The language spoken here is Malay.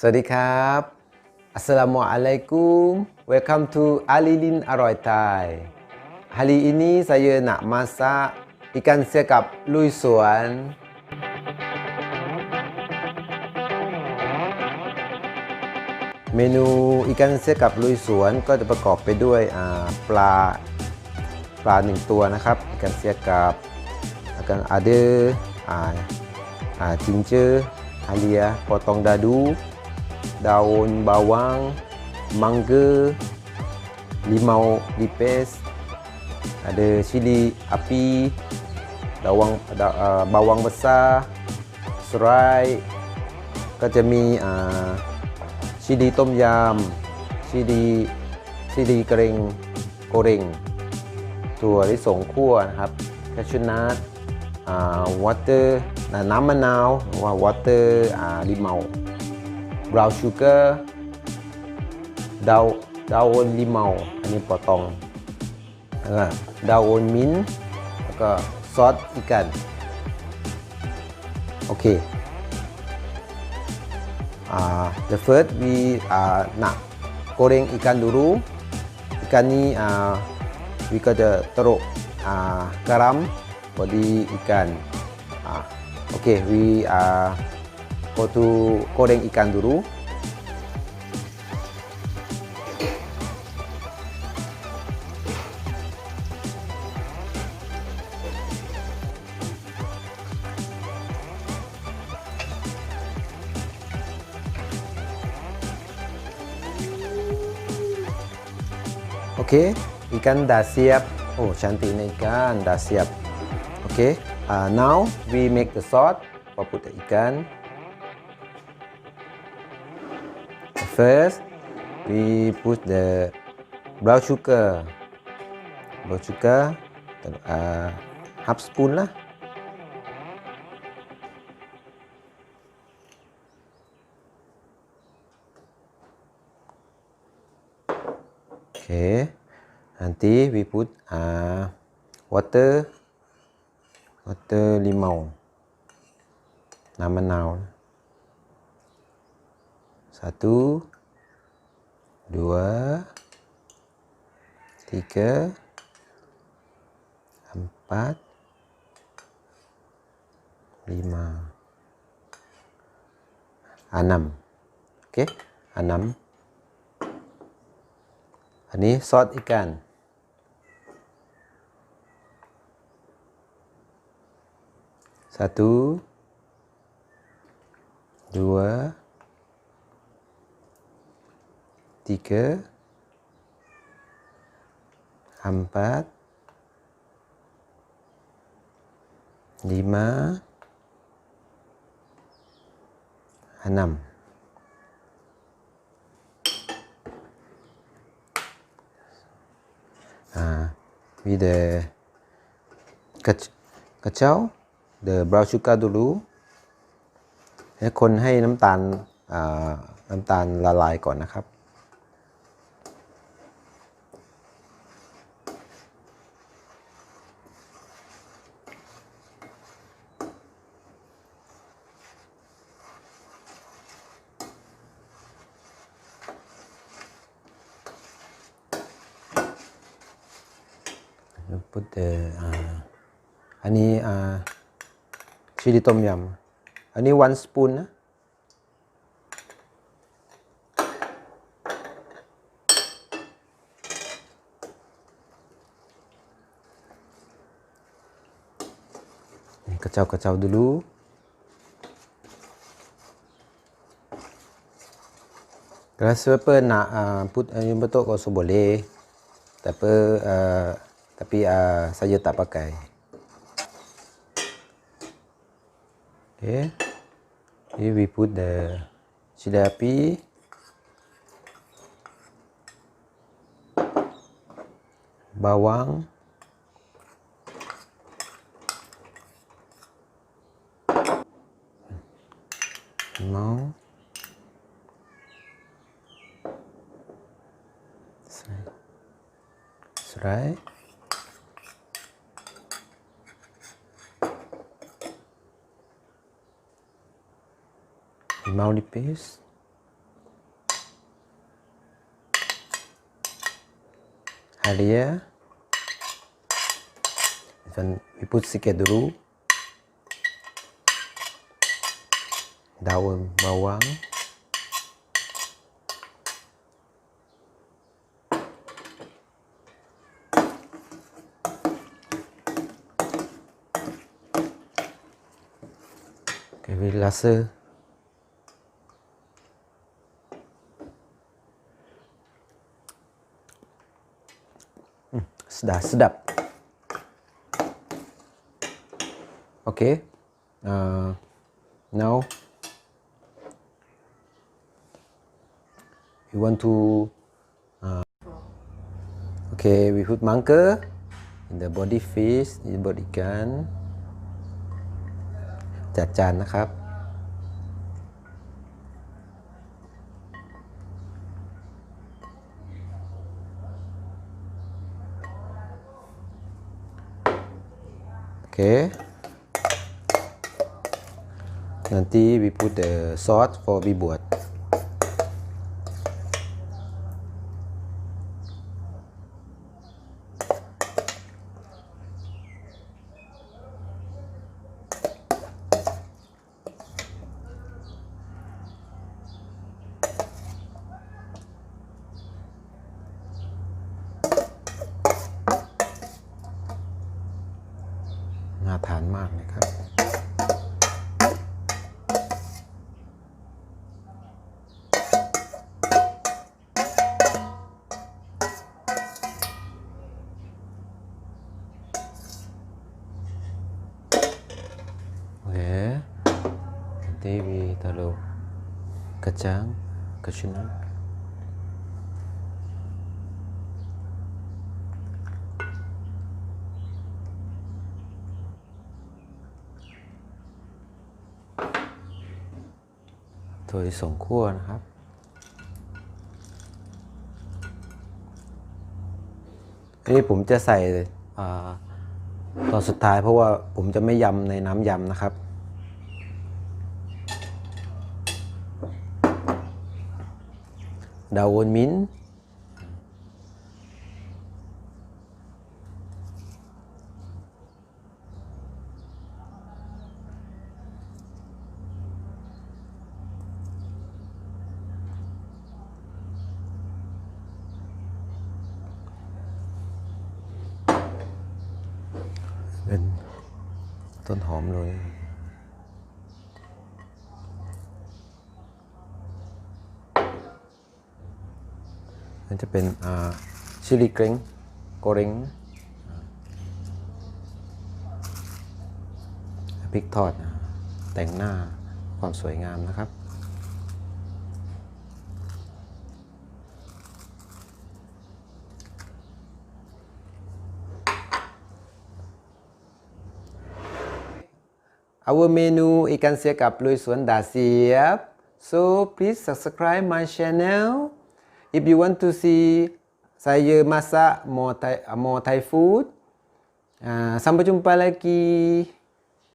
สวัสดีครับ อัสสลามุอะลัยกุม Welcome to Alilin อร่อยไทย Hari ini saya nak masak ikan sekap lui suan เมนูอีกันเซกับลุยสวนก็จะประกอบไปด้วยปลาปลาหนึ่งตัวนะครับอีกันเซียกับอากันอาเดอร์จิงเจอร์ฮาเลียปอตองดาดู daun bawang mangga limau nipis ada cili api bawang da, uh, bawang besar serai ก็จะมีอ่าชีดีต้มยำชีดีชีดีกระเรงโกเรงถั่วลิสงคั่วนะครับแคชูนัทวอเตอร์น้ำมะนาวว่าวอเตอร์ลิเมา brown sugar daun daun limau. Ini potong. Ha, daun min ke sot ikan. Okey. Ah uh, the first we uh, nak goreng ikan dulu. Ikan ni uh, we kata teruk uh, garam body ikan. Ah uh, okey we uh, go to goreng ikan dulu Okey, ikan dah siap. Oh, cantik ni ikan dah siap. Okey, uh, now we make the sauce for put the ikan. First, we put the brown sugar. Brown sugar, uh, half spoon lah. Okay. Nanti we put uh, water water limau. Nama nau satu dua tiga empat lima. Enam. Okey enam. Ini sot ikan. Satu dua tiga tiga empat lima enam uh, with the kacau the brown sugar dulu ให้คนให้น้ำตาลน้ำตาลละลายก่อนนะครับ put the อันนี้ชิลิต้มยำอันนี้ one spoon นะ kacau-kacau dulu rasa apa nak uh, put uh, betul kau so boleh tapi uh, tapi uh, saya tak pakai. Okay. Here we put the cili api. Bawang. Limau. Serai limau nipis halia ya. dan wiput sikit dulu. Daun bawang. Bila rasa Hmm, Sudah sedap. Okay. Uh, now we want to uh, okay we put mangka in the body fish in the body กัน จัดจานนะครับ Okay. Nanti we put the sauce for we buat. มากเลยครับ Oke. Nanti we taruh ถั่วลิสงคั่วนะครับ อันนี้ผมจะใส่ตอนสุดท้ายเพราะว่าผมจะไม่ยำในน้ำยำนะครับ ดาวน์มิ้นท์ เป็นต้นหอมเลยนั่นจะเป็นอ่าชิลลีเกรงโกเรงพริกทอดแต่งหน้าความสวยงามนะครับ Our menu ikan siakap lui suan dah siap. So please subscribe my channel. If you want to see saya masak more Thai, more Thai food. Uh, sampai jumpa lagi.